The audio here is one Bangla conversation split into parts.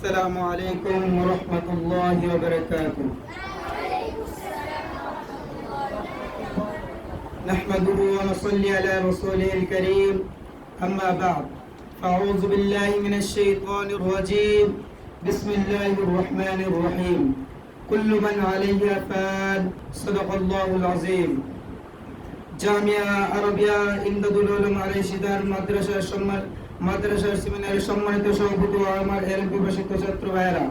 السلام عليكم ورحمة الله وبركاته نحمده ونصلي على رسوله الكريم أما بعد فأعوذ بالله من الشيطان الرجيم بسم الله الرحمن الرحيم كل من عليها فان صدق الله العظيم জামিয়া আরবিয়া ইমদাদুল উলুম আলী সিদার মাদ্রাসার সম্মান মাদ্রাসার সেমিনারের সম্মানিত সভাপতি ও আমার এলএম প্রবাসিত ছাত্র ভাইয়েরা,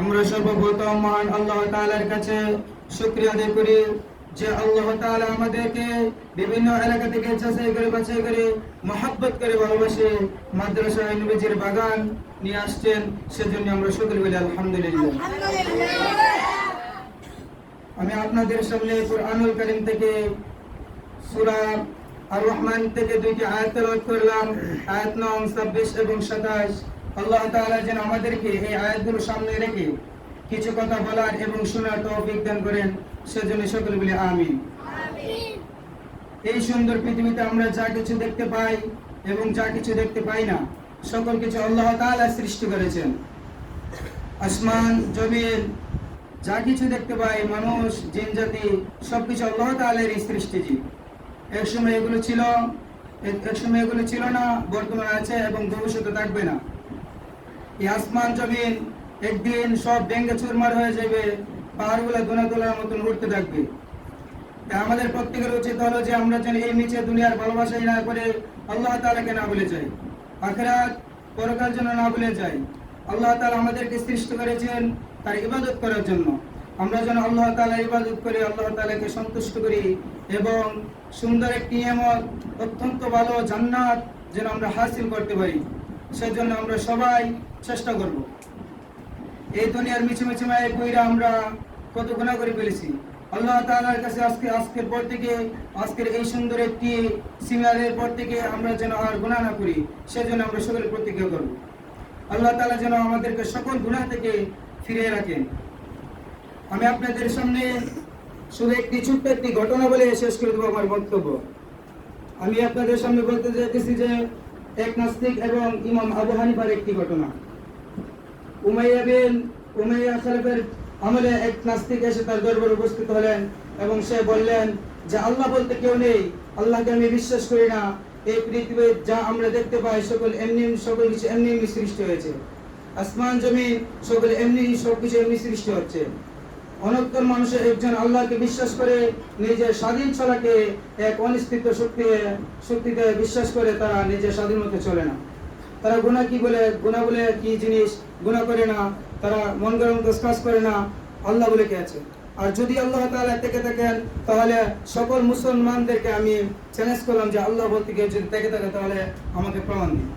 আমরা সর্বপ্রথম মহান আল্লাহ তাআলার কাছে শুকরিয়া আদায় করি যে আল্লাহ তাআলা আমাদেরকে বিভিন্ন এলাকা থেকে যাচাই করে, বাছাই করে, মহাব্বত করে ভালোবাসে মাদ্রাসা নবীজির বাগান নিয়ে আসছেন। সেজন্য আমরা সকলে বলি আলহামদুলিল্লাহ। আমি আপনাদের সামনে কোরআনুল কারীম থেকে সূরা আর রহমান থেকে দুইটি করলাম। আয়াত নং 26 এবং 27 আল্লাহ যেন আমাদেরকে এই আয়াতগুলো সামনে রেখে কিছু কথা বলার এবং শোনার দান করেন। সেজন্য এই সুন্দর পৃথিবীতে আমরা যা কিছু দেখতে পাই এবং যা কিছু দেখতে পাই না, সকল কিছু আল্লাহ তাআলা সৃষ্টি করেছেন। আসমান, জমিন, যা কিছু দেখতে পাই, মানুষ, জিন, জাতি, সবকিছু আল্লাহ তাআলার সৃষ্টি জীব এক সময় এগুলো ছিল, এক সময় এগুলো ছিল না, বর্তমানে আছে এবং ভবিষ্যতে থাকবে না। এই আসমান জমিন একদিন সব ভেঙ্গে চুরমার হয়ে যাবে, পাহাড়গুলো দোনা মতন উঠতে থাকবে। আমাদের প্রত্যেকের উচিত হলো যে আমরা যেন এই নিচে দুনিয়ার ভালোবাসাই না করে আল্লাহ তাআলাকে না বলে যাই। আখেরাত পরকাল জন্য না বলে যাই। আল্লাহ তালা আমাদেরকে সৃষ্টি করেছেন তার ইবাদত করার জন্য। আমরা যেন আল্লাহ তাআলার ইবাদত করে আল্লাহ তাআলাকে সন্তুষ্ট করি এবং সুন্দর একটি নিয়ামত, অত্যন্ত ভালো জান্নাত যেন আমরা হাসিল করতে পারি। সেজন্য আমরা সবাই চেষ্টা করব। এই দুনিয়ার মিছে মিছে মায়ের কইরা আমরা কত গুণা করে ফেলেছি। আল্লাহ তাআলার কাছে আজকে, আজকের পর থেকে, আজকের এই সুন্দর একটি সিমিয়ারের পর থেকে আমরা যেন আর গুণা না করি, সেজন্য আমরা সকলে প্রতিজ্ঞা করব। আল্লাহ তালা যেন আমাদেরকে সকল গুণা থেকে ফিরিয়ে রাখেন। আমি আপনাদের সামনে শুধু একটি ছোট্ট একটি ঘটনা বলে শেষ করে দেবো আমার বক্তব্য। আমি আপনাদের সামনে বলতে চাইতেছি যে এক নাস্তিক এবং ইমাম আবু হানিফার একটি ঘটনা। উমাইয়া বিন, উমাইয়া খালিফের আমলে এক নাস্তিক এসে তার দরবারে উপস্থিত হলেন এবং সে বললেন যে, আল্লাহ বলতে কেউ নেই। আল্লাহকে আমি বিশ্বাস করি না। এই পৃথিবীর যা আমরা দেখতে পাই সকল এমনি, সকল কিছু এমনি সৃষ্টি হয়েছে। আসমান জমি সকল এমনি, সবকিছু এমনি সৃষ্টি হচ্ছে। অনন্তর মানুষের একজন আল্লাহকে বিশ্বাস করে নিজের স্বাধীন ছলাকে এক অনিশ্চিত শক্তি শক্তিতে বিশ্বাস করে তারা নিজের স্বাধীন মতো চলে না। তারা গুণা কি বলে? গুণা বলে কি জিনিস? গুণা করে না। তারা মন গরম কাজ করে না। আল্লাহ বলে কে আছে? আর যদি আল্লাহ তাআলা থেকে থাকেন, তাহলে সকল মুসলমানদেরকে আমি চ্যালেঞ্জ করলাম যে আল্লাহ বলতে কেউ যদি থেকে থাকে, তাহলে আমাকে প্রমাণ দিন।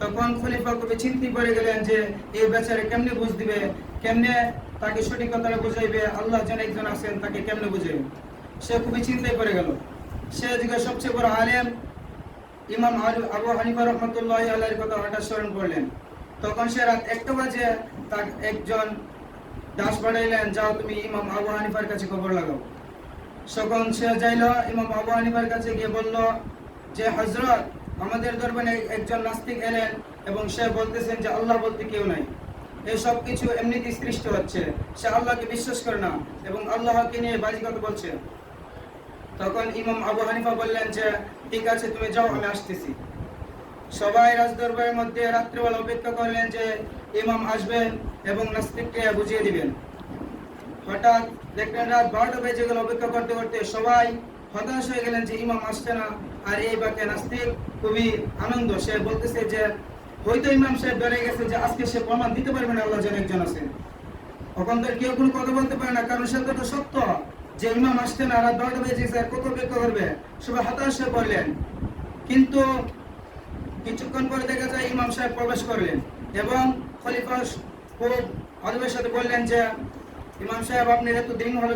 তখন খলিফা কবি চিন্তি পড়ে গেলেন যে এই বেচারে কেমনে বুঝ দিবে? কেমনে তাকে সঠিক কথাটা বুঝাইবে? আল্লাহ যেন একজন আছেন, তাকে কেমনে বুঝাইবে? সে খুবই চিন্তায় পড়ে গেল। সে যুগে সবচেয়ে বড় আলেম, ইমাম আবু হানিফা রহমতুল্লাহ আল্লাহর কথা হঠাৎ স্মরণ করলেন। তখন সে রাত একটা বাজে তার একজন দাস বাড়াইলেন যাও তুমি ইমাম আবু হানিফার কাছে খবর লাগাও। তখন সে যাইল, ইমাম আবু হানিফার কাছে গিয়ে বলল, যে হজরত আমাদের দরবারে একজন নাস্তিক এলেন এবং সে বলতেছেন যে আল্লাহ বলতে কেউ নাই। এই সব কিছু এমনিতে সৃষ্টি হচ্ছে। সে আল্লাহকে বিশ্বাস করে না এবং আল্লাহকে নিয়ে বাজি কথা বলছে। তখন ইমাম আবু হানিফা বললেন যে, ঠিক আছে, তুমি যাও, আমি আসতেছি। সবাই রাজদরবারের মধ্যে রাত্রিবেলা অপেক্ষা করলেন যে, ইমাম আসবেন এবং নাস্তিককে বুঝিয়ে দিবেন। হঠাৎ দেখলেন রাত বারোটা বেজে গেল অপেক্ষা করতে করতে সবাই হতাশ হয়ে গেলেন যে, ইমাম আসছে না। আর এই বাক্যে নাস্তিক খুবই আনন্দ। সে বলতেছে যে হয়তো ইমাম সাহেব বেড়ে গেছে যে আজকে সে প্রমাণ দিতে পারবে না, আল্লাহ যেন একজন আছেন। তখন তো কেউ কোনো কথা বলতে পারে না, কারণ সে তো সত্য যে ইমাম আসছে না, রাত বারোটা বেজে গেছে কত অপেক্ষা করবে? সবাই হতাশ হয়ে কিন্তু কিছুক্ষণ পরে দেখা যায় ইমাম সাহেব প্রবেশ করলেন এবং খলিফা আদবের সাথে বললেন যে, ইমাম সাহেব, আপনি এত দিন হলো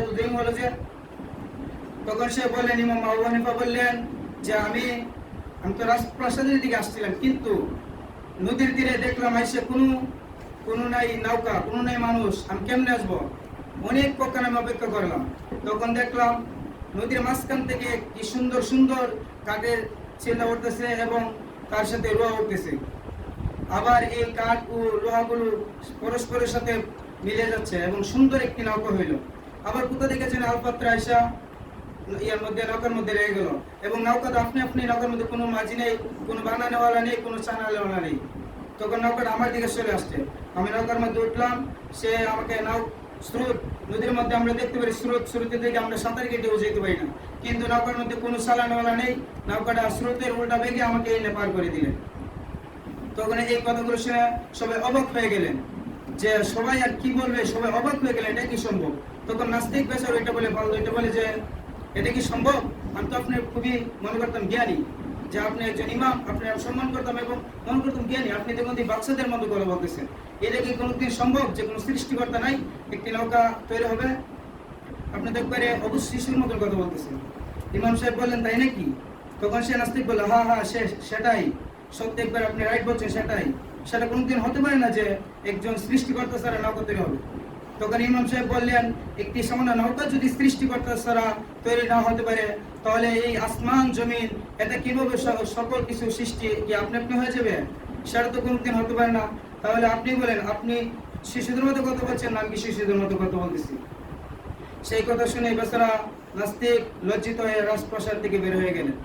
এত দিন হলো যে? তখন সে বললেন, ইমাম আবু হানিফা বললেন যে, আমি আমি তো রাজপ্রাসাদের দিকে আসছিলাম, কিন্তু নদীর তীরে দেখলাম এসে কোনো কোনো নাই নৌকা, কোনো নাই মানুষ, আমি কেমনে আসব? অনেক পক্ষণ আমি অপেক্ষা করলাম। তখন দেখলাম নদীর মাঝখান থেকে কি সুন্দর সুন্দর কাঠের ছেলে উঠতেছে এবং তার সাথে রোয়া উঠতেছে। আবার এই কাঠ ও লোহাগুলো পরস্পরের সাথে মিলে যাচ্ছে এবং সুন্দর একটি নৌকা হইল। আবার কোথা দেখেছেন আলপাত্র আয়সা ইয়ার মধ্যে নৌকার মধ্যে রয়ে গেল। এবং আপনি আপনি নৌকার মধ্যে কোনো মাঝি নেই, কোনো নেই, কোনো চানাওয়ালা নেই। তখন নৌকাটা আমার দিকে চলে আসছে। আমি নৌকার মধ্যে উঠলাম, সে আমাকে স্রোত নদীর মধ্যে আমরা দেখতে পারি স্রোত স্রোতের আমরা সাঁতার পারি না। কিন্তু নৌকার মধ্যে কোনো নেই, নৌকাটা স্রোতের উল্টা বেগে আমাকে এনে পার করে দিলেন। তখন এই কথাগুলো শুনে সবাই অবাক হয়ে গেলেন যে সবাই আর কি বলবে, সবাই অবাক হয়ে গেলেন, এটা কি সম্ভব? তখন নাস্তিক বেচার এটা বলে বলল এটা বলে যে এটা কি সম্ভব? আমি তো আপনার খুবই মনে করতাম জ্ঞানী। যে আপনি একজন ইমাম আপনি সম্মান করতাম এবং মনে করতাম জ্ঞানী। আপনি দেখুন বাচ্চাদের মতো করে বলতেছেন। এটা কি কোনোদিন সম্ভব যে কোনো সৃষ্টিকর্তা নাই? একটি নৌকা তৈরি হবে। আপনি দেখবেন অবশ্যই শিশুর মতন কথা বলতেছেন। ইমাম সাহেব বললেন, তাই নাকি? তখন সে নাস্তিক বলল, হা হা, সে, সেটাই। সত্যি একবার আপনি রাইট বলছেন, সেটাই। সেটা কোনোদিন হতে পারে না যে একজন সৃষ্টিকর্তা ছাড়া নৌকা তৈরি হবে। তখন ইমাম সাহেব বললেন, একটি সামান্য নৌকা যদি সৃষ্টিকর্তা ছাড়া তৈরি না হতে পারে, তাহলে এই আসমান, জমিন এটা কীভাবে সকল কিছু সৃষ্টি কি আপনি আপনি হয়ে যাবে? সেটা তো কোনোদিন হতে পারে না। তাহলে আপনি বলেন, আপনি শিশুদের মতো কথা বলছেন না আমি কি শিশুদের মতো কথা বলতেছি। সেই কথা শুনে বেচারা নাস্তিক, লজ্জিত হয়ে রাজপ্রাসাদ থেকে বের হয়ে গেলেন।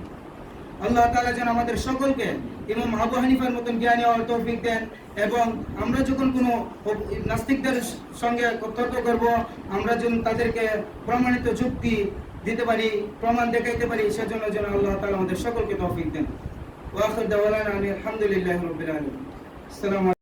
আল্লাহ তাআলা যেন আমাদের সকলকে ইমাম আবু হানিফার মতন জ্ঞানী হওয়ার তৌফিক দেন এবং আমরা যখন কোনো নাস্তিকদের সঙ্গে তর্ক করব, আমরা যেন তাদেরকে প্রমাণিত যুক্তি দিতে পারি, প্রমাণ দেখাইতে পারি, সেজন্য যেন আল্লাহ তালা আমাদের সকলকে তৌফিক দেন। ওয়াখির আলহামদুলিল্লাহ রবিল আলম আসসালামু